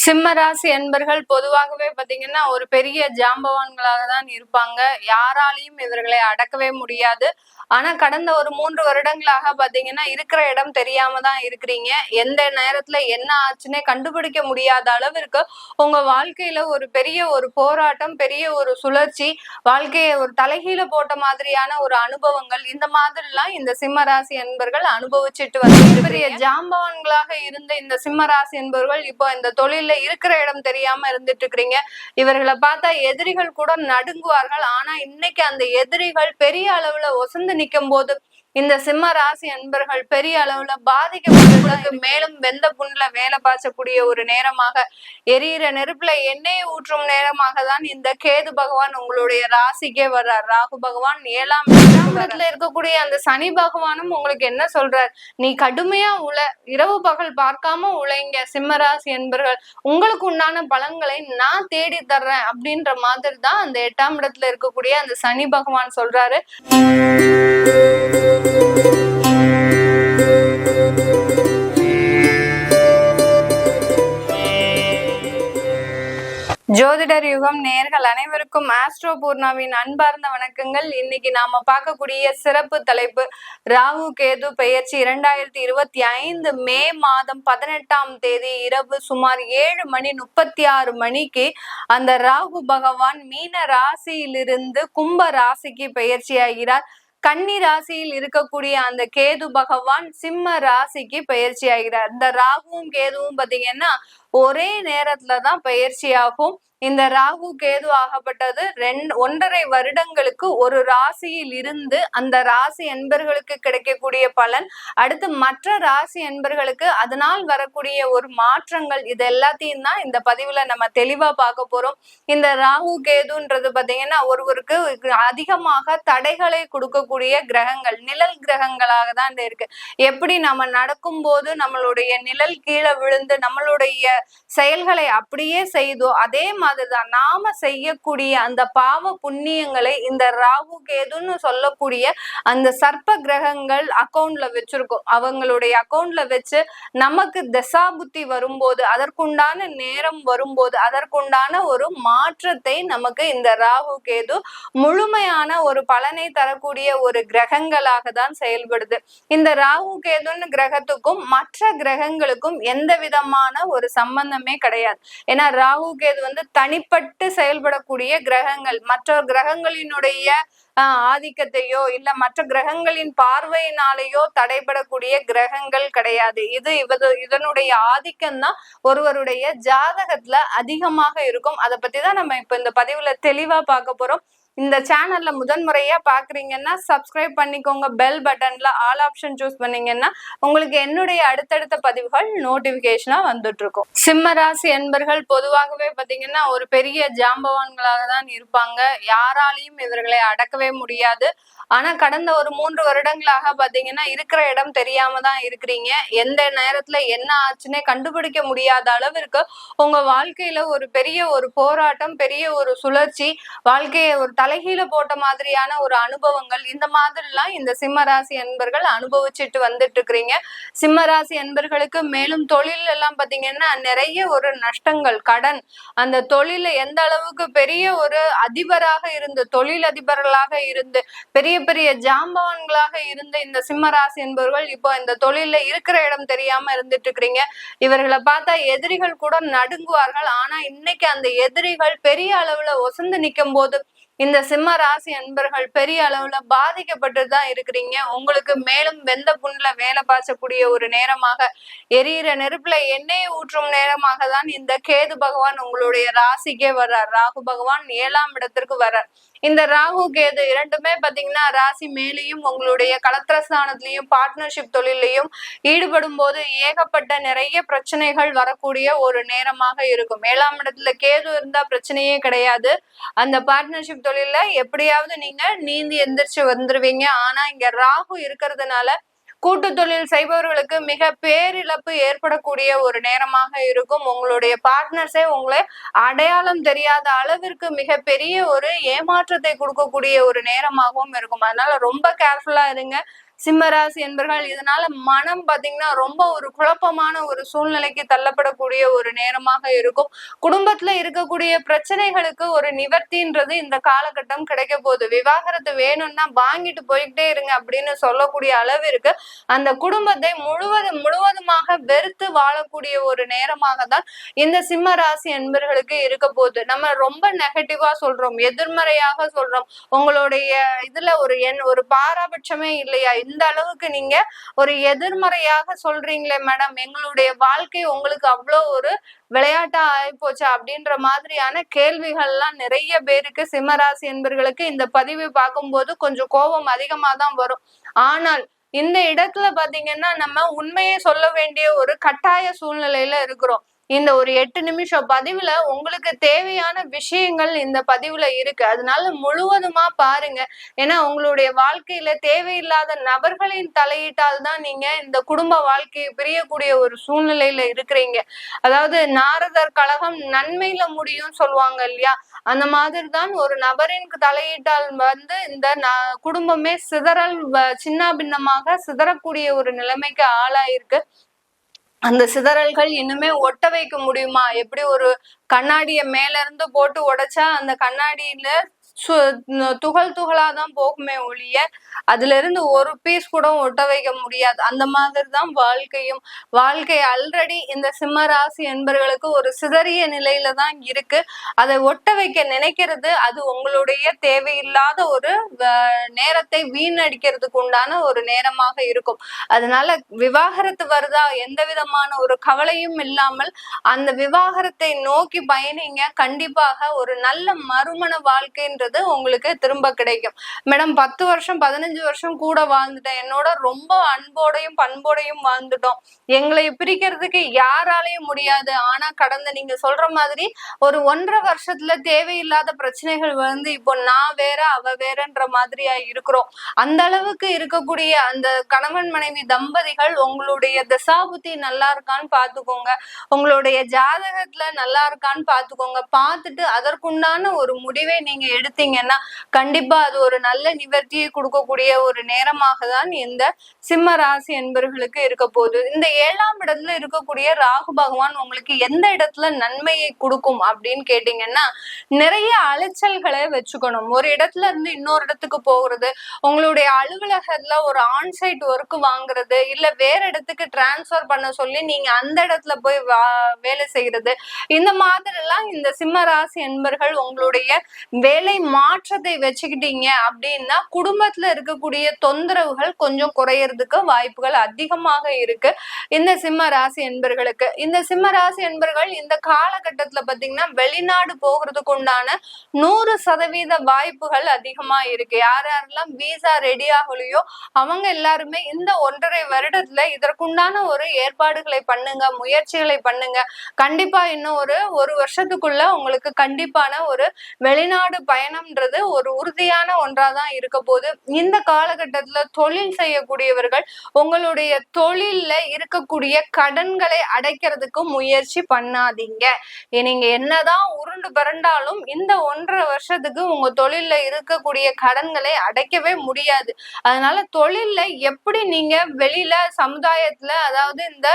சிம்மராசி அன்பர்கள் பொதுவாகவே பாத்தீங்கன்னா ஒரு பெரிய ஜாம்பவான்களாக தான் இருப்பாங்க. யாராலையும் இவர்களை அடக்கவே முடியாது. ஆனா கடந்த ஒரு மூன்று வருடங்களாக பாத்தீங்கன்னா இருக்கிற இடம் தெரியாம தான் இருக்கிறீங்க. எந்த நேரத்துல என்ன ஆச்சுன்னே கண்டுபிடிக்க முடியாத அளவிற்கு உங்க வாழ்க்கையில ஒரு பெரிய ஒரு போராட்டம் பெரிய ஒரு சுழற்சி வாழ்க்கையை ஒரு தலைகீழ போட்ட மாதிரியான ஒரு அனுபவங்கள் இந்த மாதிரிலாம் இந்த சிம்மராசி என்பர்கள் அனுபவிச்சுட்டு வந்து பெரிய ஜாம்பவான்களாக இருந்த இந்த சிம்மராசி என்பவர்கள் இப்போ இந்த இல்ல இருக்கிற இடம் தெரியாம இருந்துட்டு இருக்கிறீங்க இவர்களை பார்த்தா எதிரிகள் கூட நடுங்குவார்கள். ஆனா இன்னைக்கு அந்த எதிரிகள் பெரிய அளவுல ஒசந்து நிக்கும் போது இந்த சிம்ம ராசி அன்பர்கள் பெரிய அளவுல பாதிக்கப்பட்டவர்களுக்கு மேலும் வெந்த புண்ணுல வேலை பாய்ச்சக்கூடிய ஒரு நேரமாக எரியிற நெருப்புல எண்ணெயை ஊற்றும் நேரமாக தான் இந்த கேது பகவான் உங்களுடைய ராசிக்கே வர்றார். ராகு பகவான் ஏழாம் இடத்துல இருக்கக்கூடிய அந்த சனி பகவானும் உங்களுக்கு என்ன சொல்றார்? நீ கடுமையா உழ இரவு பகல் பார்க்காம உழைங்க. சிம்ம ராசி என்பர்கள் உங்களுக்கு உண்டான பலன்களை நான் தேடி தர்றேன் அப்படின்ற மாதிரி தான் அந்த எட்டாம் இடத்துல இருக்கக்கூடிய அந்த சனி பகவான் சொல்றாரு. ஜோதிடர் யுகம் நேர்கள் அனைவருக்கும் ஆஸ்ட்ரோ பூர்ணாவின் அன்பார்ந்த வணக்கங்கள். இன்னைக்கு நாம பார்க்கக்கூடிய சிறப்பு தலைப்பு ராகு கேது பெயர்ச்சி இரண்டாயிரத்தி இருபத்தி ஐந்து மே மாதம் பதினெட்டாம் தேதி இரவு சுமார் ஏழு மணி முப்பத்தி ஆறு மணிக்கு அந்த ராகு பகவான் மீன ராசியிலிருந்து கும்ப ராசிக்கு பெயர்ச்சியாகிறார் கன்னி ராசியில் இருக்கக்கூடிய அந்த கேது பகவான் சிம்ம ராசிக்கு பயிற்சி ஆகிறார் இந்த ராகுவும் கேதுவும் பாத்தீங்கன்னா ஒரே நேரத்துலதான் பயிற்சி ஆகும் இந்த ராகு கேது ஆகப்பட்டது ரெண்டு ஒன்றரை வருடங்களுக்கு ஒரு ராசியில் இருந்து அந்த ராசி என்பர்களுக்கு கிடைக்கக்கூடிய பலன். அடுத்து மற்ற ராசி என்பர்களுக்கு அதனால் வரக்கூடிய ஒரு மாற்றங்கள் இது எல்லாத்தையும் தான் இந்த பதிவுல நம்ம தெளிவா பார்க்க போறோம். இந்த ராகு கேதுன்றது பாத்தீங்கன்னா ஒருவருக்கு அதிகமாக தடைகளை கொடுக்கக்கூடிய கிரகங்கள் நிழல் கிரகங்களாக தான் இருக்கு. எப்படி நம்ம நடக்கும் போது நம்மளுடைய நிழல் கீழே விழுந்து நம்மளுடைய செயல்களை அப்படியே செய்தோ அதே மாதிரி அதுதான். நாம செய்யக்கூடிய அந்த பாவ புண்ணியங்களை இந்த ராகு கேதுன்னு சொல்லக்கூடிய அந்த சர்ப்ப கிரகங்கள் அக்கௌண்ட்ல வச்சிருக்கோம். அவங்களுடைய அக்கௌண்ட்ல வச்சு நமக்கு தசா புத்தி வரும்போது அதற்குண்டான நேரம் வரும்போது அதற்குண்டான ஒரு மாற்றத்தை நமக்கு இந்த ராகு கேது முழுமையான ஒரு பலனை தரக்கூடிய ஒரு கிரகங்களாக தான் செயல்படுது. இந்த ராகு கேதுன்னு கிரகத்துக்கும் மற்ற கிரகங்களுக்கும் எந்த விதமான ஒரு சம்பந்தமே கிடையாது. ஏன்னா ராகு கேது வந்து தனிப்பட்டு செயல்படக்கூடிய கிரகங்கள். மற்ற கிரகங்களினுடைய ஆதிக்கத்தையோ இல்ல மற்ற கிரகங்களின் பார்வையினாலேயோ தடைபடக்கூடிய கிரகங்கள் கிடையாது. இது இவது இதனுடைய ஆதிக்கம் தான் ஒருவருடைய ஜாதகத்துல அதிகமாக இருக்கும். அதை பத்தி தான் நம்ம இப்ப இந்த பதிவுல தெளிவா பார்க்க போறோம். இந்த சேனல்ல முதன்முறையா பாக்குறீங்கன்னா சப்ஸ்கிரைப் பண்ணிக்கோங்க. பெல் பட்டன்ல ஆல் ஆப்ஷன் சூஸ் பண்ணீங்கன்னா உங்களுக்கு என்னுடைய அடுத்தடுத்த பதிவுகள் நோட்டிபிகேஷனா வந்துட்டு இருக்கும் சிம்ம ராசி என்பர்கள் பொதுவாகவே பாத்தீங்கன்னா ஒரு பெரிய ஜாம்பவான்களாக தான் இருப்பாங்க. யாராலையும் இவர்களை அடக்கவே முடியாது. ஆனா கடந்த ஒரு மூன்று வருடங்களாக பாத்தீங்கன்னா இருக்கிற இடம் தெரியாம தான் இருக்கிறீங்க. எந்த நேரத்துல என்ன ஆச்சுன்னே கண்டுபிடிக்க முடியாத அளவிற்கு உங்க வாழ்க்கையில ஒரு பெரிய ஒரு போராட்டம் பெரிய ஒரு சுழற்சி வாழ்க்கையை ஒரு தலைகீழ போட்ட மாதிரியான ஒரு அனுபவங்கள் இந்த மாதிரிலாம் இந்த சிம்மராசி என்பர்கள் அனுபவிச்சுட்டு வந்துட்டு இருக்கிறீங்க சிம்மராசி என்பர்களுக்கு மேலும் தொழில் எல்லாம் பாத்தீங்கன்னா நிறைய ஒரு நஷ்டங்கள் கடன். அந்த தொழில எந்த அளவுக்கு பெரிய ஒரு அதிபராக இருந்து தொழில் அதிபர்களாக இருந்து பெரிய பெரிய ஜாம்பவான்களாக இருந்த இந்த சிம்மராசி என்பவர்கள் இப்போ இந்த தொழில இருக்கிற இடம் தெரியாம இருந்துட்டு இருக்கிறீங்க இவர்களை பார்த்தா எதிரிகள் கூட நடுங்குவார்கள். ஆனா இன்னைக்கு அந்த எதிரிகள் பெரிய அளவுல ஒசந்து நிக்கும் போது இந்த சிம்ம ராசி அன்பர்கள் பெரிய அளவுல பாதிக்கப்பட்டு தான் இருக்கிறீங்க. உங்களுக்கு மேலும் வெந்த புண்ணுல வேலை பாய்ச்சக்கூடிய ஒரு நேரமாக எரியிற நெருப்புல எண்ணெயை ஊற்றும் நேரமாக தான் இந்த கேது பகவான் உங்களுடைய ராசிக்கே வர்றார். ராகு பகவான் ஏழாம் இடத்திற்கு வர்றார். இந்த ராகு கேது இரண்டுமே பாத்தீங்கன்னா ராசி மேலேயும் உங்களுடைய கலத்திரஸ்தானத்திலையும் பார்ட்னர்ஷிப் தொழிலையும் ஈடுபடும் போது ஏகப்பட்ட நிறைய பிரச்சனைகள் வரக்கூடிய ஒரு நேரமாக இருக்கும். ஏழாம் இடத்துல கேது இருந்தா பிரச்சனையே கிடையாது. அந்த பார்ட்னர்ஷிப் தொழில எப்படியாவது நீங்க நீந்தி எந்திரிச்சு வந்துருவீங்க. ஆனா இங்க ராகு இருக்கிறதுனால கூட்டு தொழில் செய்பவர்களுக்கு மிக பேரிழப்பு ஏற்படக்கூடிய ஒரு நேரமாக இருக்கும். உங்களுடைய பார்ட்னர்ஸே உங்களை அடையாளம் தெரியாத அளவிற்கு மிக பெரிய ஒரு ஏமாற்றத்தை கொடுக்கக்கூடிய ஒரு நேரமாகவும் இருக்கும். அதனால ரொம்ப கேர்ஃபுல்லா இருங்க. சிம்மராசி என்பர்கள் இதனால மனம் பாத்தீங்கன்னா ரொம்ப ஒரு குழப்பமான ஒரு சூழ்நிலைக்கு தள்ளப்படக்கூடிய ஒரு நேரமாக இருக்கும். குடும்பத்துல இருக்கக்கூடிய பிரச்சனைகளுக்கு ஒரு நிவர்த்தின்றது இந்த காலகட்டம் கிடைக்க போகுது. விவாகரத்து வேணும்னா வாங்கிட்டு போய்கிட்டே இருங்க அப்படின்னு சொல்லக்கூடிய அளவிற்கு அந்த குடும்பத்தை முழுவதும் முழுவதுமாக வெறுத்து வாழக்கூடிய ஒரு நேரமாக தான் இந்த சிம்ம ராசி என்பர்களுக்கு இருக்க போகுது. நம்ம ரொம்ப நெகட்டிவா சொல்றோம் எதிர்மறையாக சொல்றோம். உங்களுடைய இதுல ஒரு எண் ஒரு பாராபட்சமே இல்லையா? இந்த அளவுக்கு நீங்க ஒரு எதிர்மறையாக சொல்றீங்களே மேடம் எங்களுடைய வாழ்க்கை உங்களுக்கு அவ்வளோ ஒரு விளையாட்டா ஆயிப்போச்சு அப்படின்ற மாதிரியான கேள்விகள்லாம் நிறைய பேருக்கு சிம்மராசி என்பர்களுக்கு இந்த பதிவை பார்க்கும்போது கொஞ்சம் கோபம் அதிகமாக தான் வரும். ஆனால் இந்த இடத்துல பாத்தீங்கன்னா நம்ம உண்மையை சொல்ல வேண்டிய ஒரு கட்டாய சூழ்நிலையில இருக்கிறோம். இந்த ஒரு எட்டு நிமிஷம் பதிவுல உங்களுக்கு தேவையான விஷயங்கள் இந்த பதிவுல இருக்கு. அதனால முழுவதுமா பாருங்க. ஏன்னா உங்களுடைய வாழ்க்கையில தேவையில்லாத நபர்களின் தலையீட்டால் தான் நீங்க இந்த குடும்ப வாழ்க்கையை பிரியக்கூடிய ஒரு சூழ்நிலையில இருக்கிறீங்க. அதாவது நாரதர் கழகம் நன்மையில முடியும் சொல்லுவாங்க இல்லையா? அந்த மாதிரி தான் ஒரு நபரின் தலையீட்டால் வந்து இந்த குடும்பமே சிதறல் சின்ன பின்னமாக சிதறக்கூடிய ஒரு நிலைமைக்கு ஆளாயிருக்கு. அந்த சிதறல்கள் இன்னுமே ஒட்ட வைக்க முடியுமா? எப்படி ஒரு கண்ணாடிய மேல இருந்து போட்டு உடைச்சா அந்த கண்ணாடியில துகள் துகளா தான் போகுமே ஒழிய அதுல இருந்து ஒரு பீஸ் கூட ஒட்ட வைக்க முடியாது. அந்த மாதிரி தான் வாழ்க்கையும். வாழ்க்கை ஆல்ரெடி இந்த சிம்ம ராசி என்பர்களுக்கு ஒரு சிதறிய நிலையில தான் இருக்கு. அதை ஒட்ட வைக்க நினைக்கிறது அது உங்களுடைய தேவையில்லாத ஒரு நேரத்தை வீணடிக்கிறதுக்கு உண்டான ஒரு நேரமாக இருக்கும். அதனால விவாகரத்து வருதா எந்த விதமான ஒரு கவலையும் இல்லாமல் அந்த விவாகரத்தை நோக்கி பயணிங்க. கண்டிப்பாக ஒரு நல்ல மறுமண வாழ்க்கையின் அப்படின்றது உங்களுக்கு திரும்ப கிடைக்கும். மேடம் பத்து வருஷம் பதினஞ்சு வருஷம் கூட வாழ்ந்துட்டேன். என்னோட ரொம்ப அன்போடையும் பண்போடையும் வாழ்ந்துட்டோம். எங்களை பிரிக்கிறதுக்கு யாராலையும் முடியாது. ஆனா கடந்த நீங்க சொல்ற மாதிரி ஒரு ஒன்றரை வருஷத்துல தேவையில்லாத பிரச்சனைகள் வந்து இப்போ நான் வேற அவ வேறன்ற மாதிரியா இருக்கிறோம். அந்த அளவுக்கு இருக்கக்கூடிய அந்த கணவன் மனைவி தம்பதிகள் உங்களுடைய தசாபுத்தி நல்லா இருக்கான்னு பாத்துக்கோங்க உங்களுடைய ஜாதகத்துல நல்லா இருக்கான்னு பாத்துக்கோங்க பார்த்துட்டு அதற்குண்டான ஒரு முடிவை நீங்க எடுத்து எடுத்தீங்கன்னா கண்டிப்பா அது ஒரு நல்ல நிவர்த்தியை கொடுக்கக்கூடிய ஒரு நேரமாக தான் இந்த சிம்ம ராசி என்பர்களுக்கு இருக்க போகுது. இந்த ஏழாம் இடத்துல இருக்கக்கூடிய ராகு பகவான் உங்களுக்கு எந்த இடத்துல நன்மையை கொடுக்கும் அப்படின்னு கேட்டீங்கன்னா நிறைய அலைச்சல்களை வச்சுக்கணும். ஒரு இடத்துல இருந்து இன்னொரு இடத்துக்கு போகிறது உங்களுடைய அலுவலகத்துல ஒரு ஆன்சைட் ஒர்க் வாங்குறது இல்ல வேற இடத்துக்கு டிரான்ஸ்ஃபர் பண்ண சொல்லி நீங்க அந்த இடத்துல போய் வேலை செய்யறது. இந்த மாதிரி எல்லாம் இந்த சிம்ம ராசி என்பர்கள் உங்களுடைய வேலை மாற்றத்தை வச்சுக்கிட்டீங்க அப்படின்னா குடும்பத்துல இருக்கக்கூடிய தொந்தரவுகள் கொஞ்சம் குறையறதுக்கு வாய்ப்புகள் அதிகமாக இருக்கு. இந்த சிம்ம ராசி என்பர்களுக்கு. இந்த சிம்ம ராசி என்பர்கள் இந்த காலகட்டத்துல பாத்தீங்கன்னா வெளிநாடு போகிறதுக்கு உண்டான நூறு சதவீத வாய்ப்புகள் அதிகமா இருக்கு. யார் யாரெல்லாம் வீசா ரெடி ஆகலையோ அவங்க எல்லாருமே இந்த ஒன்றரை வருடத்துல இதற்குண்டான ஒரு ஏற்பாடுகளை பண்ணுங்க முயற்சிகளை பண்ணுங்க. கண்டிப்பா இன்னும் ஒரு ஒரு வருஷத்துக்குள்ள உங்களுக்கு கண்டிப்பான ஒரு வெளிநாடு பயணம் பயணம்ன்றது ஒரு உறுதியான ஒன்றாதான் இருக்க போது இந்த காலகட்டத்துல தொழில் செய்யக்கூடியவர்கள் உங்களுடைய தொழில்ல இருக்கக்கூடிய கடன்களை அடைக்கிறதுக்கு முயற்சி பண்ணாதீங்க. நீங்க என்னதான் உருண்டு பிறண்டாலும் இந்த ஒன்றரை வருஷத்துக்கு உங்க தொழில்ல இருக்கக்கூடிய கடன்களை அடைக்கவே முடியாது. அதனால தொழில்ல எப்படி நீங்க வெளியில சமுதாயத்துல அதாவது இந்த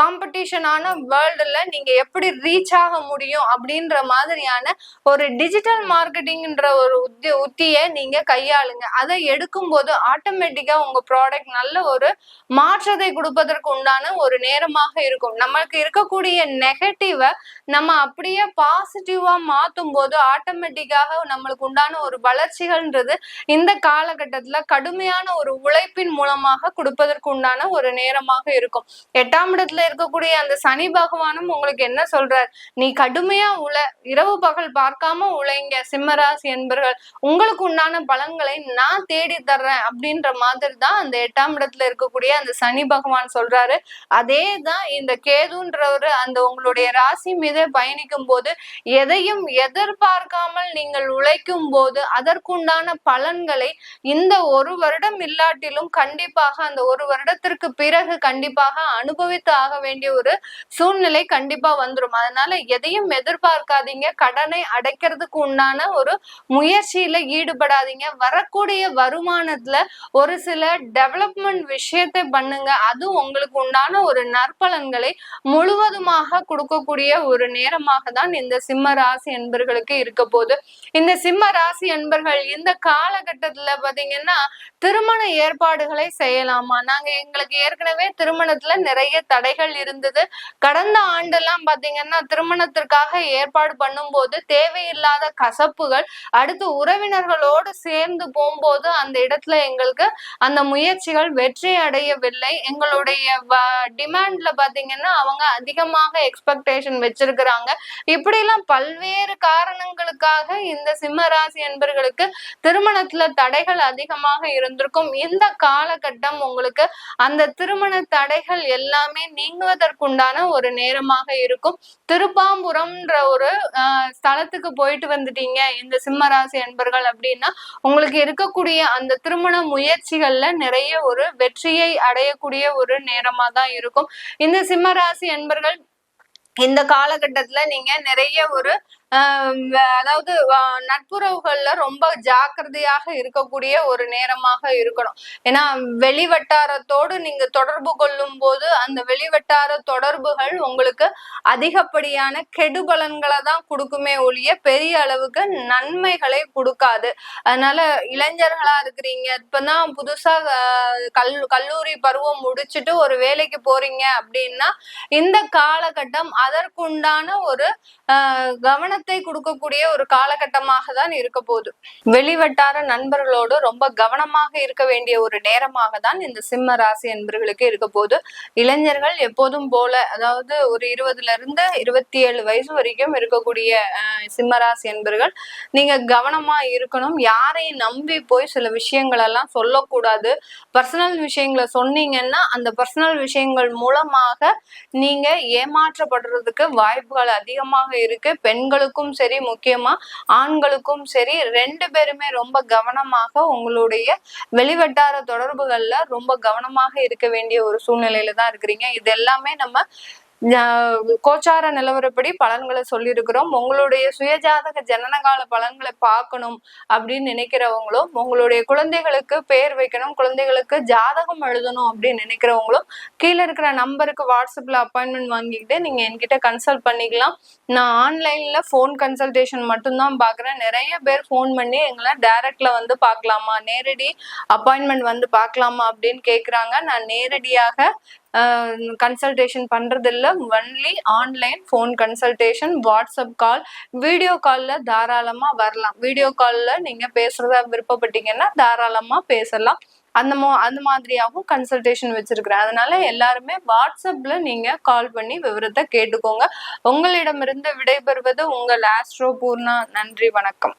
காம்படிஷனான வேர்ல்டுல நீங்க எப்படி ரீச் ஆக முடியும் அப்படின்ற மாதிரியான ஒரு டிஜிட்டல் மார்க்கெட்டிங்ன்ற ஒரு உத்தி உத்தியை நீங்க கையாளுங்க. அதை எடுக்கும் போது ஆட்டோமேட்டிக்கா உங்க ப்ராடக்ட் நல்ல ஒரு மாற்றத்தை கொடுப்பதற்கு உண்டான ஒரு நேரமாக இருக்கும். நமக்கு இருக்கக்கூடிய நெகட்டிவ நம்ம அப்படியே பாசிட்டிவா மாத்தும் போது ஆட்டோமேட்டிக்காக நம்மளுக்கு உண்டான ஒரு வளர்ச்சிகள்ன்றது இந்த காலகட்டத்துல கடுமையான ஒரு உழைப்பின் மூலமாக கொடுப்பதற்கு உண்டான ஒரு நேரமாக இருக்கும். எட்டாம் இடத்துல இருக்கக்கூடிய அந்த சனி பகவானும் உங்களுக்கு என்ன சொல்றார்? நீ கடுமையா உழ இரவு பகல் பார்க்காம உழைங்க. சிம்மராசி என்பர்கள் உங்களுக்கு உண்டான பலன்களை நான் தேடி தர்றேன் அப்படின்ற மாதிரி தான் அந்த எட்டாம் இடத்துல இருக்கக்கூடிய அந்த சனி பகவான் சொல்றாரு. அதே தான் இந்த கேதுன்றவர் அந்த உங்களுடைய ராசி மீது பயணிக்கும் போது எதையும் எதிர்பார்க்காமல் நீங்கள் உழைக்கும் போது அதற்குண்டான பலன்களை இந்த ஒரு வருடம் இல்லாட்டிலும் கண்டிப்பாக அந்த ஒரு வருடத்திற்கு பிறகு கண்டிப்பாக அனுபவித்து ஆக வேண்டிய ஒரு சூழ்நிலை கண்டிப்பா வந்துடும் அதனால எதையும் எதிர்பார்க்காதீங்க. கடனை அடைக்கிறதுக்கு உண்டான ஒரு முயற்சியில ஈடுபடாதீங்க. வரக்கூடிய வருமானத்துல ஒரு சில டெவலப்மெண்ட் விஷயத்தை பண்ணுங்க. அது உங்களுக்கு உண்டான ஒரு நற்பலன்களை முழுவதுமாக கொடுக்கக்கூடிய ஒரு நேரமாக தான் இந்த சிம்ம ராசி என்பர்களுக்கு இருக்க போகுது. இந்த சிம்ம ராசி என்பர்கள் இந்த காலகட்டத்துல பாத்தீங்கன்னா திருமண ஏற்பாடுகளை செய்யலாமா? நாங்க எங்களுக்கு ஏற்கனவே திருமணத்துல நிறைய தடைகள் இருந்தது. கடந்த ஆண்டெல்லாம் பாத்தீங்கன்னா திருமணத்திற்காக ஏற்பாடு பண்ணும்போது தேவையில்லாத கசப்புகள் அடுத்து உறவினர்களோடு சேர்ந்து போகும்போது அந்த இடத்துல எங்களுக்கு அந்த முயற்சிகள் வெற்றி அடையவில்லை. எங்களுடைய டிமாண்ட்ல பாத்தீங்கன்னா அவங்க அதிகமாக எக்ஸ்பெக்டேஷன் வச்சிருக்கிறாங்க. இப்படிலாம் பல்வேறு காரணங்களுக்காக இந்த சிம்ம ராசி என்பர்களுக்கு திருமணத்துல தடைகள் அதிகமாக இருந்திருக்கும். இந்த காலகட்டம் உங்களுக்கு அந்த திருமண தடைகள் எல்லாமே நீங்குவதற்குண்டான ஒரு நேரமாக இருக்கும். திருப்பாம்புரம்ன்ற ஒரு ஸ்தலத்துக்கு போயிட்டு வந்துட்டீங்க. இந்த சிம்ம ராசி என்பர்கள் அப்படின்னா உங்களுக்கு இருக்கக்கூடிய அந்த திருமண முயற்சிகள்ல நிறைய ஒரு வெற்றியை அடையக்கூடிய ஒரு நேரமா தான் இருக்கும். இந்த சிம்ம ராசி என்பர்கள் இந்த காலகட்டத்துல நீங்க நிறைய ஒரு அதாவது நட்புறவுகள்ல ரொம்ப ஜாக்கிரதையாக இருக்கக்கூடிய ஒரு நேரமாக இருக்கணும். ஏன்னா வெளிவட்டாரத்தோடு நீங்க தொடர்பு கொள்ளும் போது அந்த வெளிவட்டார தொடர்புகள் உங்களுக்கு அதிகப்படியான கெடுபலன்களை தான் கொடுக்குமே ஒழிய பெரிய அளவுக்கு நன்மைகளை கொடுக்காது. அதனால இளைஞர்களா இருக்கிறீங்க இப்பதான் புதுசா கல் கல்லூரி பருவம் முடிச்சுட்டு ஒரு வேலைக்கு போறீங்க அப்படின்னா இந்த காலகட்டம் அதற்குண்டான ஒரு கவன கவனத்தை கொடுக்கக்கூடிய ஒரு காலகட்டமாக தான் இருக்க போகுது. வெளிவட்டார நண்பர்களோடு ரொம்ப கவனமாக இருக்க வேண்டிய ஒரு நேரமாக தான் இந்த சிம்ம ராசி என்பர்களுக்கு இருக்க போகுது. இளைஞர்கள் எப்போதும் போல அதாவது ஒரு இருபதுல இருந்து இருபத்தி ஏழு வயசு வரைக்கும் இருக்கக்கூடிய சிம்ம ராசி என்பர்கள் நீங்க கவனமா இருக்கணும். யாரையும் நம்பி போய் சில விஷயங்கள் எல்லாம் சொல்லக்கூடாது. பர்சனல் விஷயங்களை சொன்னீங்கன்னா அந்த பர்சனல் விஷயங்கள் மூலமாக நீங்க ஏமாற்றப்படுறதுக்கு வாய்ப்புகள் அதிகமாக இருக்கு. பெண்களுக்கு பெண்களுக்கும் சரி முக்கியமா ஆண்களுக்கும் சரி ரெண்டு பேருமே ரொம்ப கவனமாக உங்களுடைய வெளிவட்டார தொடர்புகள்ல ரொம்ப கவனமாக இருக்க வேண்டிய ஒரு சூழ்நிலையில தான் இருக்கிறீங்க. இது எல்லாமே நம்ம கோச்சார நிலவரப்படி பலன்களை சொல்லியிருக்கிறோம். உங்களுடைய சுயஜாதக ஜனனகால பலன்களை பார்க்கணும் அப்படின்னு நினைக்கிறவங்களும் உங்களுடைய குழந்தைகளுக்கு பேர் வைக்கணும் குழந்தைகளுக்கு ஜாதகம் எழுதணும் அப்படின்னு நினைக்கிறவங்களும் கீழே இருக்கிற நம்பருக்கு வாட்ஸ்அப்ல அப்பாயின்மெண்ட் வாங்கிக்கிட்டு நீங்க என்கிட்ட கன்சல்ட் பண்ணிக்கலாம். நான் ஆன்லைன்ல ஃபோன் கன்சல்டேஷன் மட்டும்தான் பாக்குறேன் நிறைய பேர் ஃபோன் பண்ணி எங்களை டைரக்ட்ல வந்து பார்க்கலாமா? நேரடி அப்பாயின்மெண்ட் வந்து பார்க்கலாமா அப்படின்னு கேக்குறாங்க. நான் நேரடியாக கன்சல்டேஷன் பண்ணுறதில்ல only online phone consultation WhatsApp call video காலில் தாராளமாக வரலாம். வீடியோ காலில் நீங்கள் பேசுறதா விருப்பப்பட்டீங்கன்னா தாராளமாக பேசலாம். அந்த மோ அந்த மாதிரியாகவும் கன்சல்டேஷன் வச்சிருக்கிறேன். அதனால எல்லாருமே வாட்ஸ்அப்ல நீங்க கால் பண்ணி விவரத்தை கேட்டுக்கோங்க. உங்களிடமிருந்து விடைபெறுவது உங்கள் ஆஸ்ட்ரோ பூர்ணா. நன்றி வணக்கம்.